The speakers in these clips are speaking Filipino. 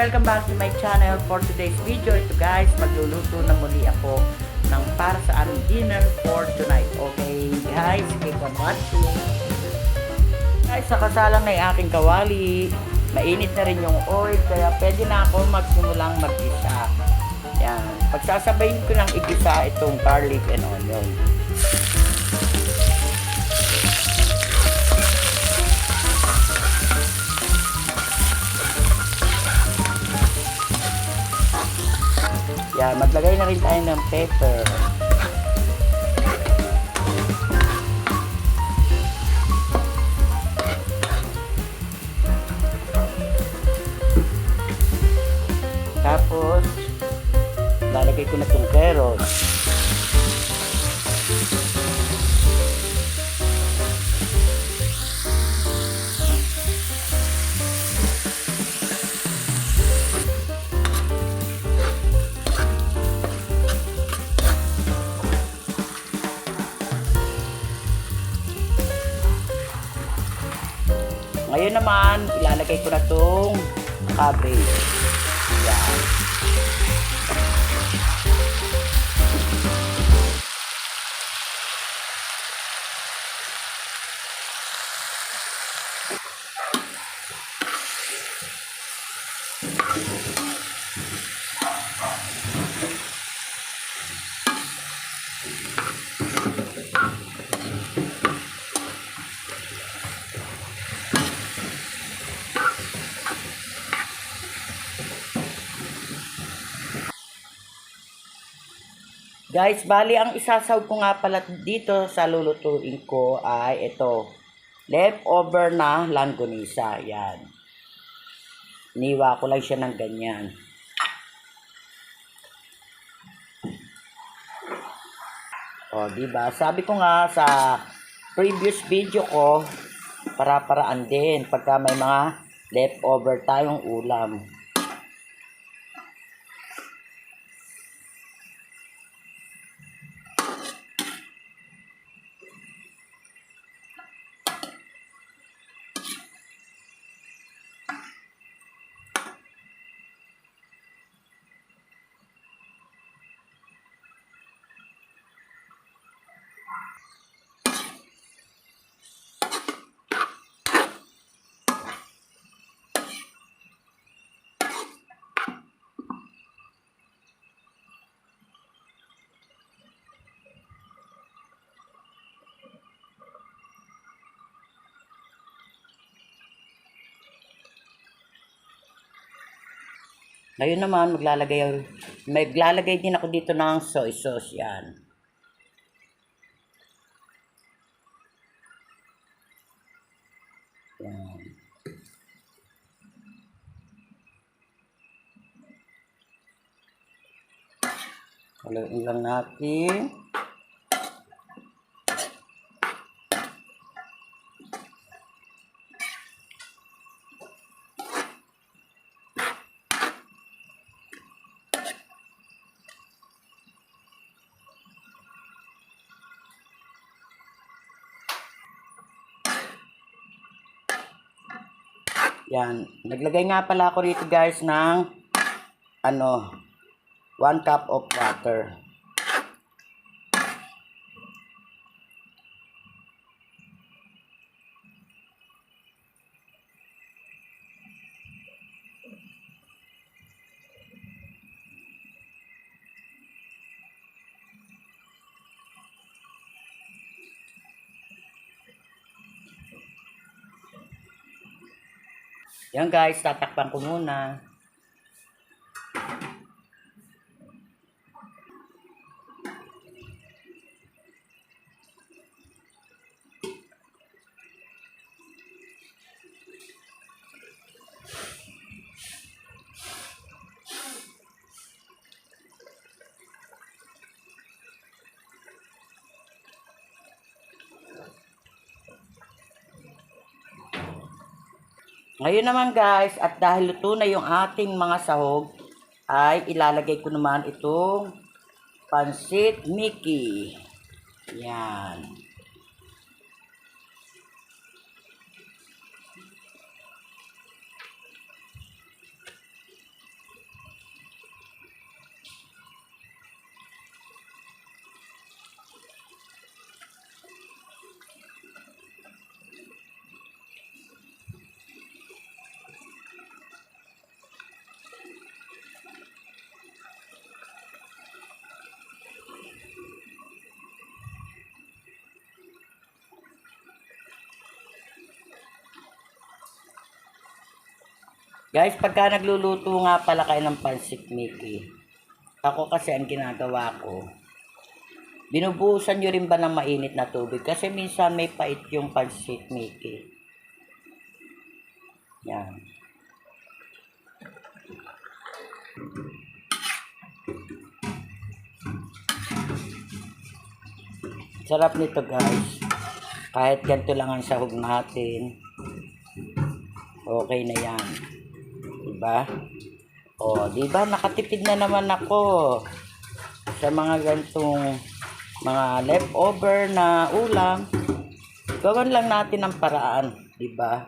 Welcome back to my channel for today's video. Ito guys, magluluto na muli ako ng para sa aming dinner for tonight. Okay guys, keep on watching. Guys, nakasalang na yung aking kawali. Mainit na rin yung oil, kaya pwede na ako magsimulang mag-isa. Yan. Pagsasabayin ko ng igisa itong garlic and onion. Yan, maglagay na rin tayo ng pepper. Tapos, lalagay ko na itong carrots. Ngayon naman, ilalagay ko na itong cabbage. Guys, bali ang isasaw ko nga pala dito sa lulutuin ko ay ito. Leftover na langgonisa. Yan. Niwa ko lang siya ng ganyan. O, di ba? Sabi ko nga sa previous video ko, para-paraan din pagka may mga leftover tayong ulam. Ngayon naman, maglalagay, maglalagay din ako dito ng soy sauce. Yan. Yan. Haluin lang natin. Yan. Naglagay nga pala ako rito guys ng ano, 1 cup of water. Yan guys, tatakpan ko muna. Ngayon naman guys, at dahil luto na yung ating mga sahog, ay ilalagay ko naman itong pansit Mickey. Yan. Guys, pagka nagluluto nga pala kayo ng pancit Mickey, ako kasi ang ginagawa ko, binubuhusan nyo rin ba ng mainit na tubig? Kasi minsan may pait yung pancit Mickey. Yan. Sarap nito guys. Kahit ganito lang ang sahog natin. Okay na yan. Diba? O, diba? Nakatipid na naman ako sa mga gantong mga leftover na ulam. Gawan lang natin ang paraan. Diba?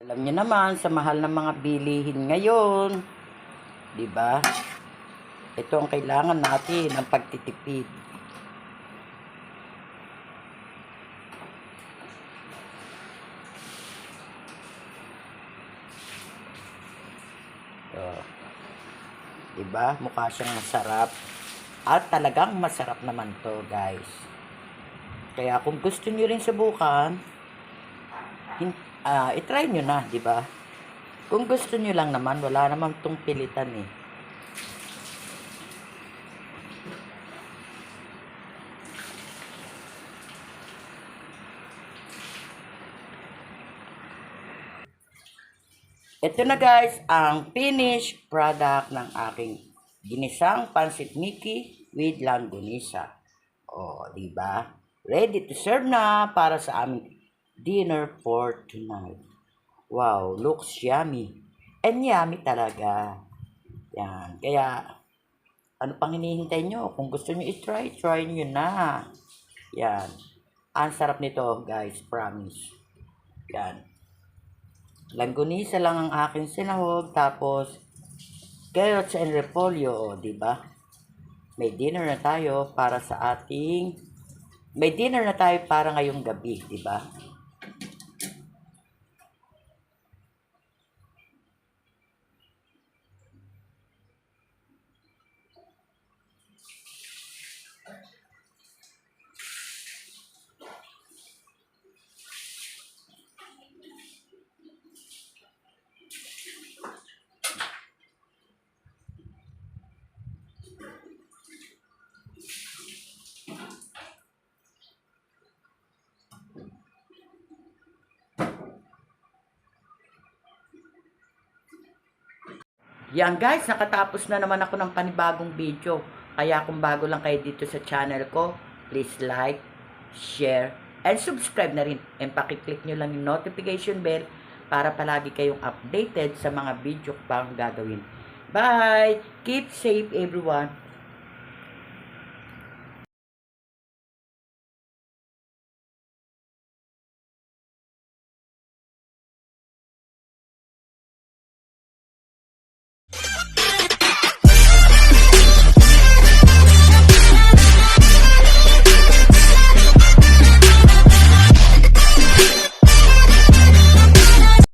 Alam niyo naman, sa mahal ng mga bilihin ngayon, di ba? Ito ang kailangan natin, ang pagtitipid. So, di ba? Mukha siyang masarap. At talagang masarap naman to, guys. Kaya kung gusto niyo rin subukan, hin- ah, itry nyo na, di ba? Kung gusto nyo lang naman, wala naman tong pilitan eh. Ito na guys, ang finished product ng aking ginisang pansit Mickey with langgonisa. O, di ba? Ready to serve na para sa aming dinner for tonight. Wow, looks yummy. And yummy talaga. Yan. Kaya, ano pang hinihintay nyo? Kung gusto nyo i-try, try nyo na. Yan. Ang sarap nito, guys. Promise. Yan. Langgunisa lang ang aking sinahog. Tapos, carrots and repolyo. O, di ba? May dinner na tayo para sa ating... May dinner na tayo para ngayong gabi, di Yan guys, nakatapos na naman ako ng panibagong video. Kaya kung bago lang kayo dito sa channel ko, please like, share, and subscribe na rin. And pakiclick nyo lang yung notification bell para palagi kayong updated sa mga video pang gagawin. Bye! Keep safe everyone!